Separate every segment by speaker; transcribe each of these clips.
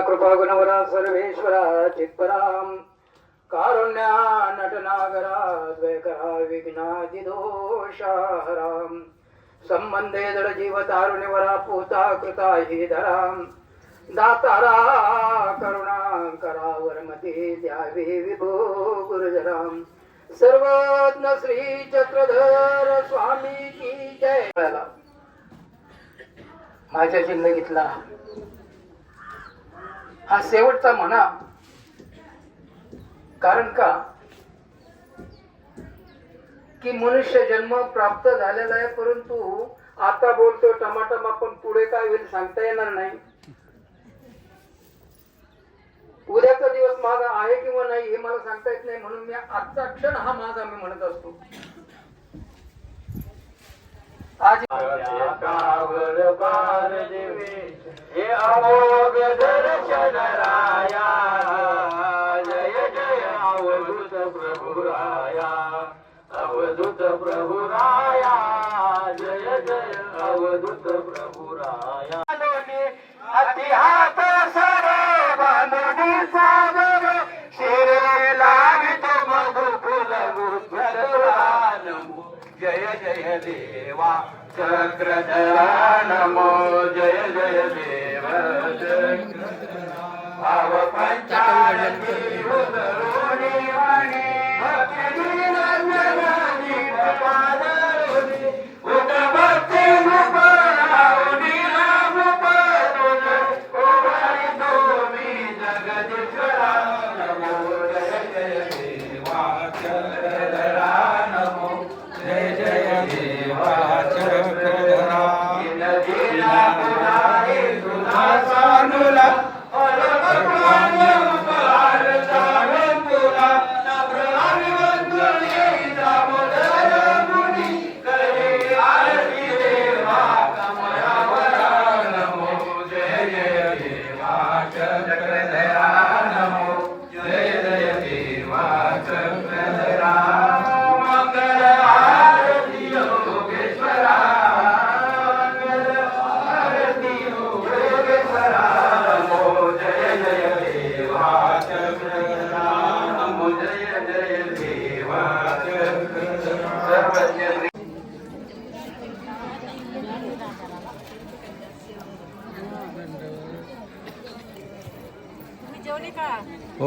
Speaker 1: कृपा गुणवरा सर्वेश्वरा चित्पराम। कारुण्या नटनागरा द्वैकरा विघ्नादि दोषाहराम संबंधे जड जीव पूता कृता हि धराम दातारा करुणा करावरमती द्यावी विभो गुरुजराम सर्वज्ञ श्री चक्रधर स्वामी की जय। माझ्या जिंदगीतला हा शेवटचा म्हणा. कारण का? की मनुष्य जन्म प्राप्त झालेला आहे परंतु आता बोलतो टमाटमा पण पुढे काय होईल सांगता येणार नाही. उद्याचा दिवस माझा आहे किंवा नाही हे मला सांगता येत नाही म्हणून मी आजचा क्षण हा माझा मी म्हणत असतो. आज.
Speaker 2: हे अमोघ दर्शन राया जय जय अवधूत प्रभु राया अवधूत प्रभु राया जय जय अवधूत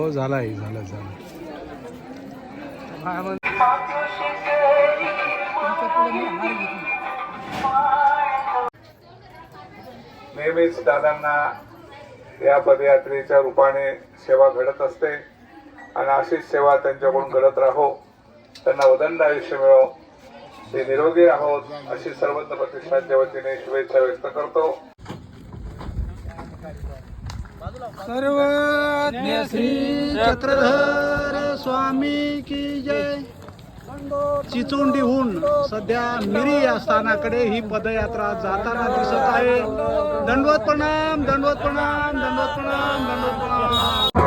Speaker 3: हो आहे झालं झालं
Speaker 4: नेहमीच दादांना या पदयात्रेच्या रूपाने सेवा घडत असते आणि अशीच सेवा त्यांच्याकडून घडत राहो त्यांना उदंड आयुष्य मिळो. ते निरोगी आहोत अशी सर्वत्र प्रतिष्ठानच्या वतीने शुभेच्छा व्यक्त करतो.
Speaker 3: सर्व श्री चक्रधर स्वामी की जय. चिचोंडीहून सध्या मिरी या स्थानाकडे ही पदयात्रा जाताना दिसत आहे. दंडवत प्रणाम दंडवत प्रणाम दंडवत प्रणाम दंडवत प्रणाम.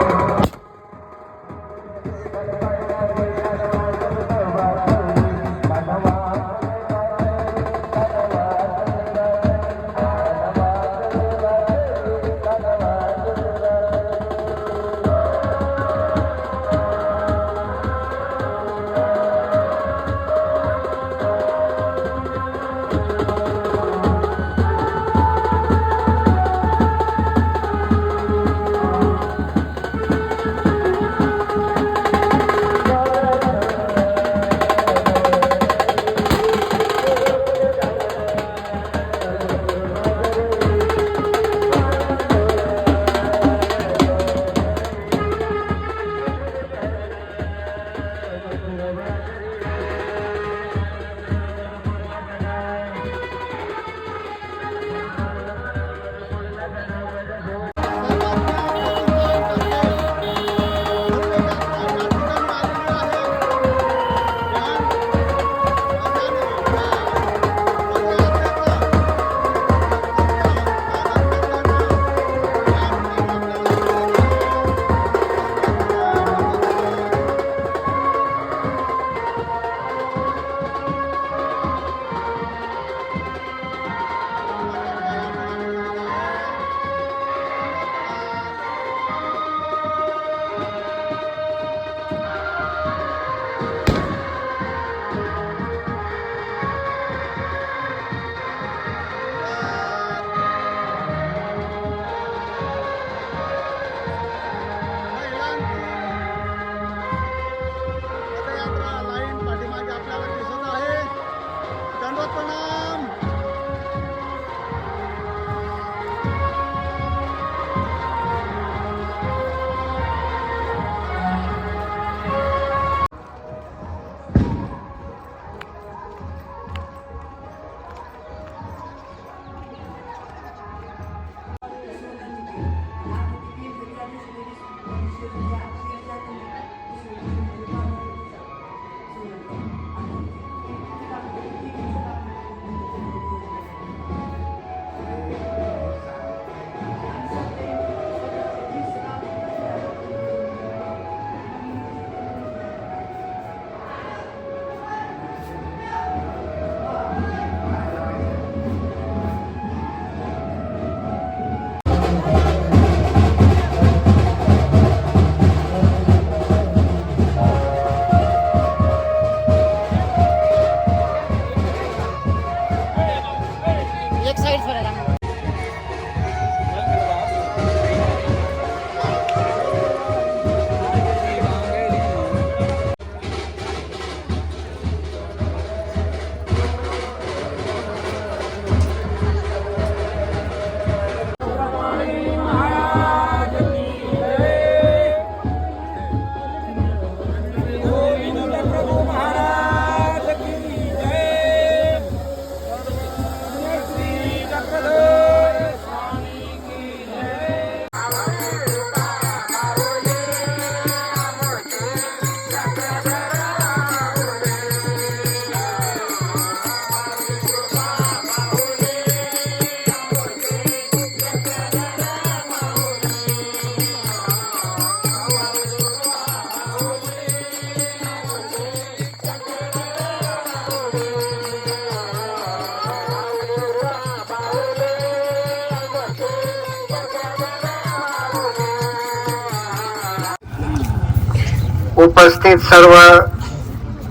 Speaker 5: उपस्थित सर्व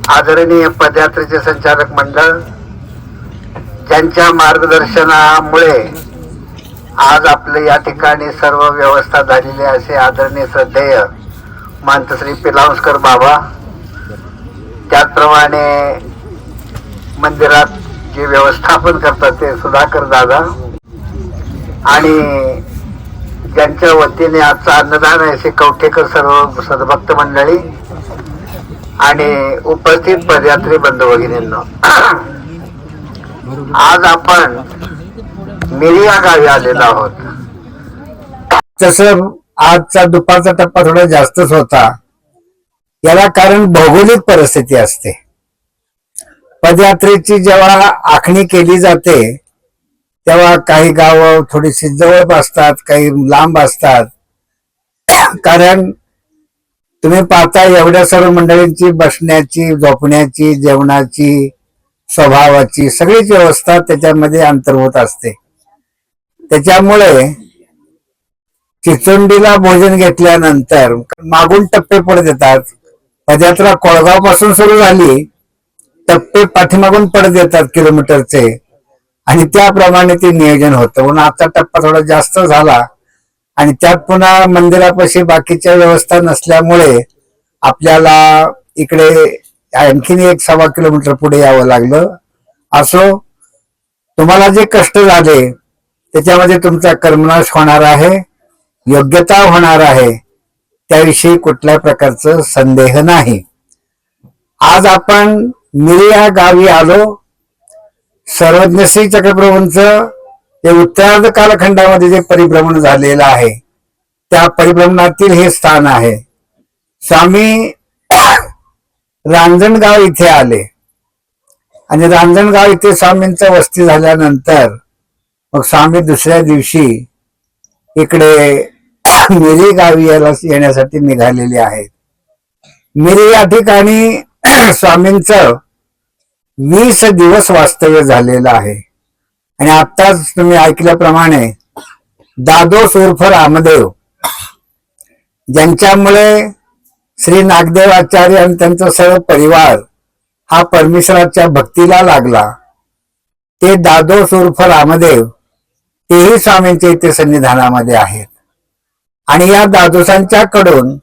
Speaker 5: आदरणीय पदयात्रेचे संचालक मंडळ ज्यांच्या मार्गदर्शनामुळे आज आपले या ठिकाणी सर्व व्यवस्था झालेली असे आदरणीय श्रद्धेय मानतश्री पिलावस्कर बाबा. त्याचप्रमाणे मंदिरात जे व्यवस्थापन करतात ते सुधाकर दादा आणि ज्यांच्या वतीने आजचं अन्नदान आहे श्री कवठेकर सर्व सद्भक्त मंडळी आणि उपस्थित पदयात्री बंधू भगिनींना. आज आपण मिरी या गावी आलेलो आहोत.
Speaker 6: तसं आजचा दुपारचा टप्पा थोडा जास्तच होता. याला कारण भौगोलिक परिस्थिती असते. पदयात्रेची जेव्हा आखणी केली जाते तेव्हा काही गावं थोडीशी जवळ असतात काही लांब असतात. कारण तुम्ही पाहता एवढ्या सर्व मंडळींची बसण्याची झोपण्याची जेवणाची स्वभावाची सगळीच व्यवस्था त्याच्यामध्ये अंतर्भूत असते. त्याच्यामुळे चिचोंडीला भोजन घेतल्यानंतर मागून टप्पे पडत येतात पदयात्रा कोळगावपासून सुरू झाली टप्पे पाठीमागून पडत येतात किलोमीटरचे. आणि त्याप्रमाणे ते नियोजन होतं. म्हणून आता टप्पा थोडा जास्त झाला. आणि त्यात पुन्हा मंदिरापाशी बाकीच्या व्यवस्था नसल्यामुळे आपल्याला इकडे आणखीन एक सव्वा किलोमीटर पुढे यावं लागलं. असो तुम्हाला जे कष्ट झाले त्याच्यामध्ये तुमचा कर्मनाश होणार आहे योग्यता होणार आहे त्याविषयी कुठल्या प्रकारचं संदेह नाही. आज आपण मिरी या गावी आलो. सर्वज्ञ श्री चक्रप्रभूंचं ते उत्तरार्ध कालखंडामध्ये जे परिभ्रमण झालेलं आहे त्या परिभ्रमणातील हे स्थान आहे. स्वामी रांजणगाव इथे आले. आणि रांजणगाव इथे स्वामींचं वस्ती झाल्यानंतर मग स्वामी दुसऱ्या दिवशी इकडे मिरी गावी यायला येण्यासाठी निघालेले आहेत. मिरी या ठिकाणी स्वामींचं वीस दिवस वास्तव्य झालेलं आहे. आणि आत्ताच तुम्ही ऐकल्याप्रमाणे दादोस उर्फ रामदेव ज्यांच्यामुळे श्री नागदेव आचार्य आणि त्यांचा सर्व परिवार हा परमेश्वराच्या भक्तीला लागला ते दादोस उर्फ रामदेव तेही स्वामींच्या इथे सन्निधानामध्ये आहेत. आणि या दादोसांच्याकडून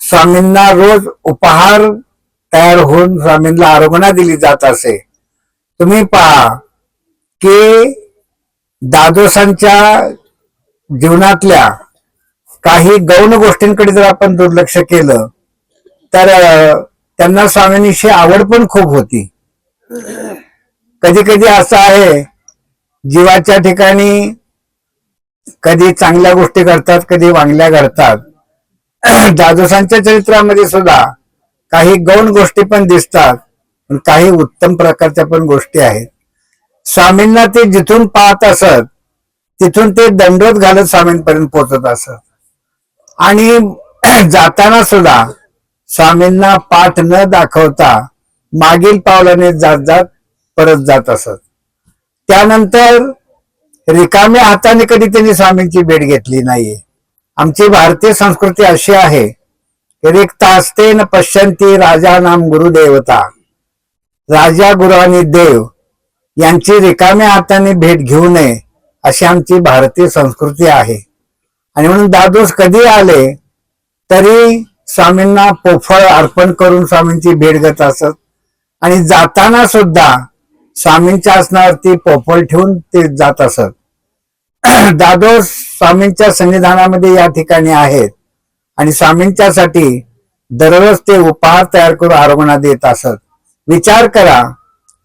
Speaker 6: स्वामींना रोज उपहार तयार होऊन स्वामींना आरोपणा दिली जात असे. तुम्ही पहा की दादोसांच्या जीवनातल्या काही गौण गोष्टींकडे जर आपण दुर्लक्ष केलं तर त्यांना स्वामींशी आवड पण खूप होती. कधी कधी असं आहे जीवाच्या ठिकाणी कधी चांगल्या गोष्टी करतात कधी वांगल्या करतात दादोसांच्या चरित्रामध्ये सुद्धा काही गौण गोष्टी पण दिसतात पण काही उत्तम प्रकारच्या पण गोष्टी आहेत. स्वामींना ते जिथून पाहत असत तिथून ते दंडोत घालत स्वामींपर्यंत पोहोचत असत. आणि जाताना सुद्धा स्वामींना पाठ न दाखवता मागील पावलाने जात जात परत जात असत. त्यानंतर रिकाम्या हाताने कधी त्यांनी स्वामींची भेट घेतली नाहीये. आमची भारतीय संस्कृती अशी आहे की रिक्त असते न पश्यंती राजा नाम गुरुदेवता। राजा गुरु आणि देव यांची रिकाम्या हाताने भेट घेऊ नये अशी आमची भारतीय संस्कृती आहे. आणि म्हणून दादोस कधी आले तरी स्वामींना पोफळ अर्पण करून स्वामींची भेट घेत असत. आणि जाताना सुद्धा स्वामींच्या आसनावरती पोफळ ठेवून ते जात असत. दादोस स्वामींच्या संविधानामध्ये या ठिकाणी आहेत. आणि स्वामींच्यासाठी दररोज ते उपहार तयार करून आरोग्यात देत असत. विचार करा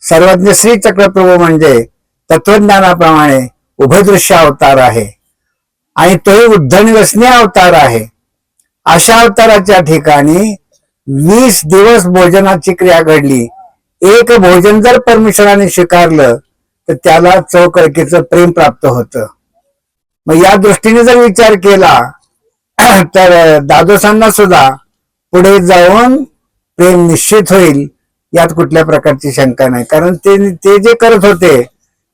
Speaker 6: सर्वज्ञ श्री चक्रप्रभू म्हणजे तत्वज्ञानाप्रमाणे उभदृश्य अवतार आहे. आणि तोही उद्धन अवतार आहे. अशा अवताराच्या ठिकाणी वीस दिवस भोजनाची क्रिया घडली. एक भोजन जर परमेश्वराने स्वीकारलं तर त्याला चौकळकीचं प्रेम प्राप्त होतं. मग या दृष्टीने जर विचार केला तर दादोसांना सुद्धा पुढे जाऊन प्रेम निश्चित होईल यात कुठल्या प्रकारची शंका नाही. कारण ते ते जे करत होते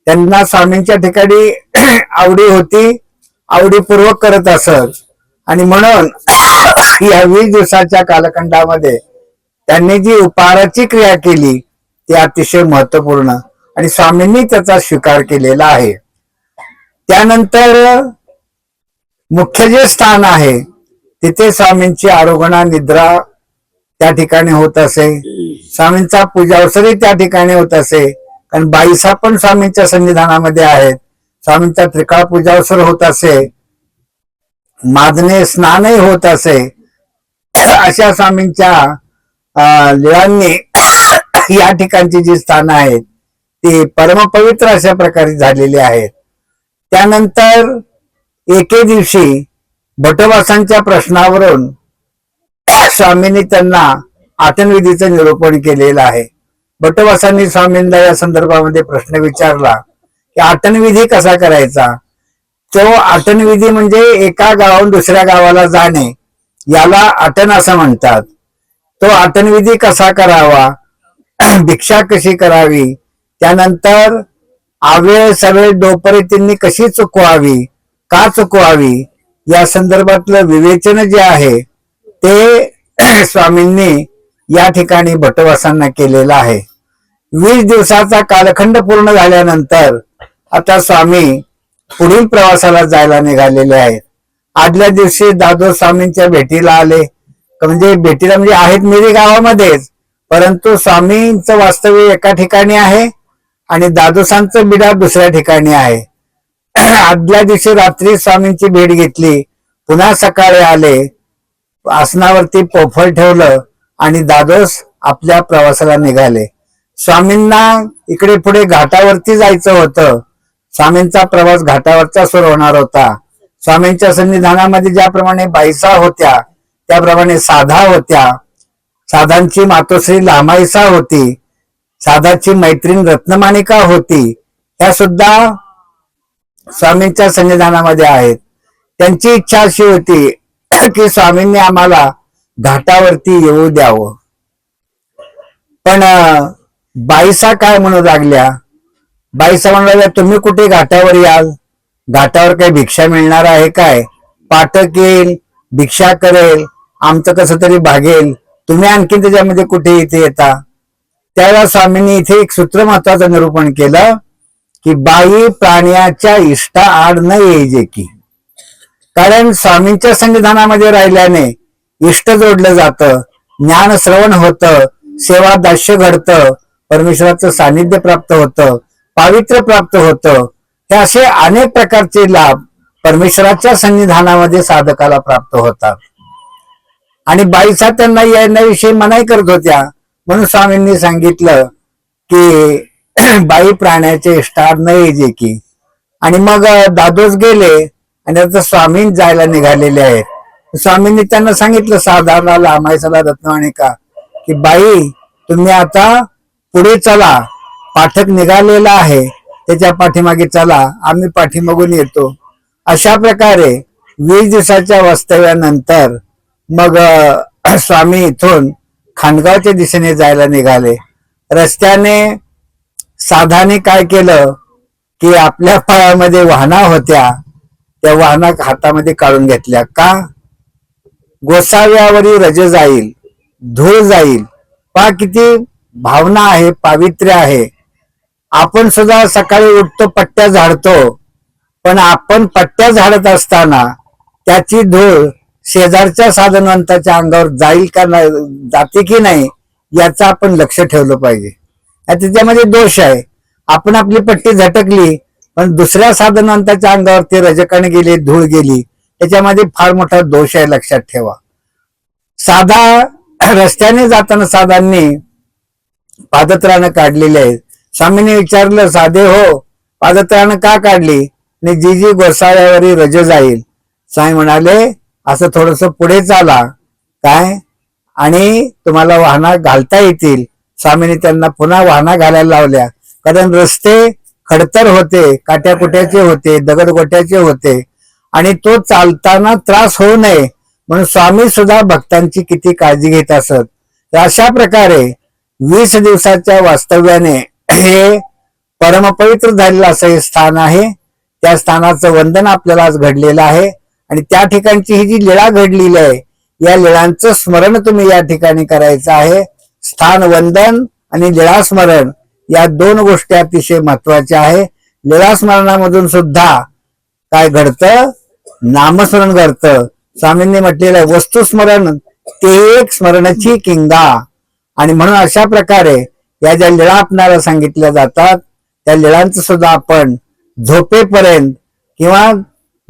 Speaker 6: त्यांना स्वामींच्या ठिकाणी आवडी होती आवडीपूर्वक करत असत. आणि म्हणून या वीस दिवसाच्या कालखंडामध्ये त्यांनी जी उपहाराची क्रिया केली ती अतिशय महत्त्वपूर्ण आणि स्वामींनी त्याचा स्वीकार केलेला आहे. त्यानंतर मुख्य जे स्थान आहे तिथे स्वामींची आरोगणा निद्रा त्या ठिकाणी होत असे. स्वामींचा पूजावसरही त्या ठिकाणी होत असे. कारण बाईसा पण स्वामींच्या संविधानामध्ये आहेत. स्वामींचा त्रिकाळ पूजा अवसर होत असे. माजणे स्नानही होत असे. अशा स्वामींच्या लिळांनी या ठिकाणची जी स्थानं आहेत ती परमपवित्र अशा प्रकारे झालेली आहेत. त्यानंतर एके दिवशी भटवासांच्या प्रश्नावरून स्वामींनी त्यांना आतनविधीचं निरूपण केलेलं आहे. भटवासांनी स्वामींना या संदर्भामध्ये प्रश्न विचारला की आतनविधी कसा करायचा? तो आतनविधी म्हणजे एका गावाहून दुसऱ्या गावाला जाणे याला आटन असं म्हणतात. तो आतनविधी कसा करावा? भिक्षा कशी करावी? त्यानंतर आवेळ सवेळ डोपरे त्यांनी कशी चुकवावी? का चुकवावी? या संदर्भातलं विवेचन जे आहे ते स्वामींनी या ठिकाणी भटवासांना केलेलं आहे. वीस दिवसाचा कालखंड पूर्ण झाल्यानंतर आता स्वामी पुढील प्रवासाला जायला निघालेले आहेत. आदल्या दिवशी दादो स्वामींच्या भेटीला आले. म्हणजे भेटीला म्हणजे आहेत मिरी गावामध्येच परंतु स्वामींचं वास्तव्य एका ठिकाणी आहे आणि दादोसांचं बिडा दुसऱ्या ठिकाणी आहे. आदल्या दिवशी रात्री स्वामींची भेट घेतली. पुन्हा सकाळी आले. आसनावरती पोफळ ठेवलं आणि दादोस आपल्या प्रवासाला निघाले. स्वामींना इकडे पुढे घाटावरती जायचं होतं. स्वामींचा प्रवास घाटावरचा सुरू होणार होता. स्वामींच्या सन्निधानामध्ये ज्याप्रमाणे बाईसा होत्या त्याप्रमाणे साधा होत्या. साधांची मातोश्री लामाईसा होती. साधाची मैत्रीण रत्नमानिका होती. ह्या सुद्धा स्वामींच्या संविधानामध्ये आहेत. त्यांची इच्छा अशी होती की स्वामींनी आम्हाला घाटावरती येऊ द्यावं. पण बाईसा काय म्हणू लागल्या? बाईसा म्हणू लागल्या तुम्ही कुठे घाटावर याल? घाटावर काही भिक्षा मिळणार आहे काय? पाठक येईल भिक्षा करेल आमचं कसं तरी भागेल. तुम्ही आणखी त्याच्यामध्ये कुठे इथे येता? त्यावेळेला स्वामींनी इथे एक सूत्र महत्वाचं निरूपण केलं. की बाई प्राण्याच्या इष्टा आड न येईजे की. कारण स्वामींच्या संविधानामध्ये राहिल्याने इष्ट जोडलं जातं ज्ञान श्रवण होतं सेवा दास्य घडतं परमेश्वराचं सानिध्य प्राप्त होतं पावित्र्य प्राप्त होतं. हे असे अनेक प्रकारचे लाभ परमेश्वराच्या संविधानामध्ये साधकाला प्राप्त होतात. आणि बाईसा त्यांना येण्याविषयी मनाई करत होत्या. म्हणून स्वामींनी सांगितलं की बाई प्राण्याचे स्टार नाही जे की. आणि मग अं, दादोस गेले आणि आता स्वामी जायला निघालेले आहेत. स्वामींनी त्यांना सांगितलं साधारणाला मायसाला रत्नवाणीका की बाई तुम्ही आता पुढे चला. पाठक निघालेला आहे. त्याच्या पाठीमागे चला. आम्ही पाठीमागून येतो. अशा प्रकारे वीस दिवसाच्या वास्तव्यानंतर मग स्वामी इथून खानगावच्या दिशेने जायला निघाले. रस्त्याने साधाने काय केलं की आपल्या पायामध्ये वाहना होत्या त्या वाहना हातामध्ये काढून घेतल्या. का? गोसाव्यावरी रज जाईल धूळ जाईल. पा किती भावना आहे पावित्र्य आहे. आपण सुद्धा सकाळी उठतो पट्ट्या झाडतो. पण आपण पट्ट्या झाडत असताना त्याची धूळ शेजारच्या साधनवंताच्या अंगावर जाईल का नाही जाते की नाही याचं आपण लक्ष ठेवलं पाहिजे. त्याच्यामध्ये दोष आहे. आपण आपली पट्टी झटकली पण दुसऱ्या साधनवंताच्या अंगावरती रजकण गेली धूळ गेली त्याच्यामध्ये फार मोठा दोष आहे लक्षात ठेवा. साधा रस्त्याने जाताना साधांनी पादत्राणं काढलेली आहेत. स्वामीने विचारलं साधे हो पादत्राणं का काढली? आणि जी जी गोसाळ्यावरी रज जाईल. साई म्हणाले असं थोडस पुढे चाला. काय? आणि तुम्हाला वाहना घालता येतील. स्वामीने त्यांना पुन्हा वाहना घालायला लावल्या. कारण रस्ते खडतर होते काट्याकुट्याचे होते दगडगोट्याचे होते. आणि तो चालताना त्रास होऊ नये म्हणून स्वामी सुद्धा भक्तांची किती काळजी घेत असत. अशा प्रकारे वीस दिवसाच्या वास्तव्याने हे परमपवित्र झालेलं असं हे स्थान आहे. त्या स्थानाचं वंदन आपल्याला आज घडलेलं आहे. आणि त्या ठिकाणची ही जी लीळा घडलेली आहे या लीळांचं स्मरण तुम्ही या ठिकाणी करायचं आहे. स्थान वंदन आणि लिळास्मरण या दोन गोष्टी अतिशय महत्त्वाच्या आहे. लिळास्मरणामधून सुद्धा काय घडतं? नामस्मरण घडतं. स्वामींनी म्हटलेलं वस्तुस्मरण ते एक स्मरणाची किंगा. आणि म्हणून अशा प्रकारे या ज्या लिळा आपणाला सांगितल्या जातात त्या लिळांचं सुद्धा आपण झोपेपर्यंत किंवा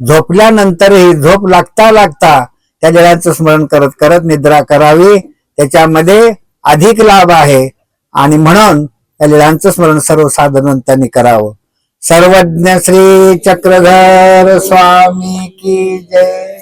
Speaker 6: झोपल्यानंतरही झोप लागता लागता त्या लिळांचं स्मरण करत करत निद्रा करावी. त्याच्यामध्ये अधिक लाभ आहे. आणि म्हणून या लीळांचं स्मरण सर्वसाधारणतांनी करावं. सर्वज्ञ श्री चक्रधर स्वामी की जय.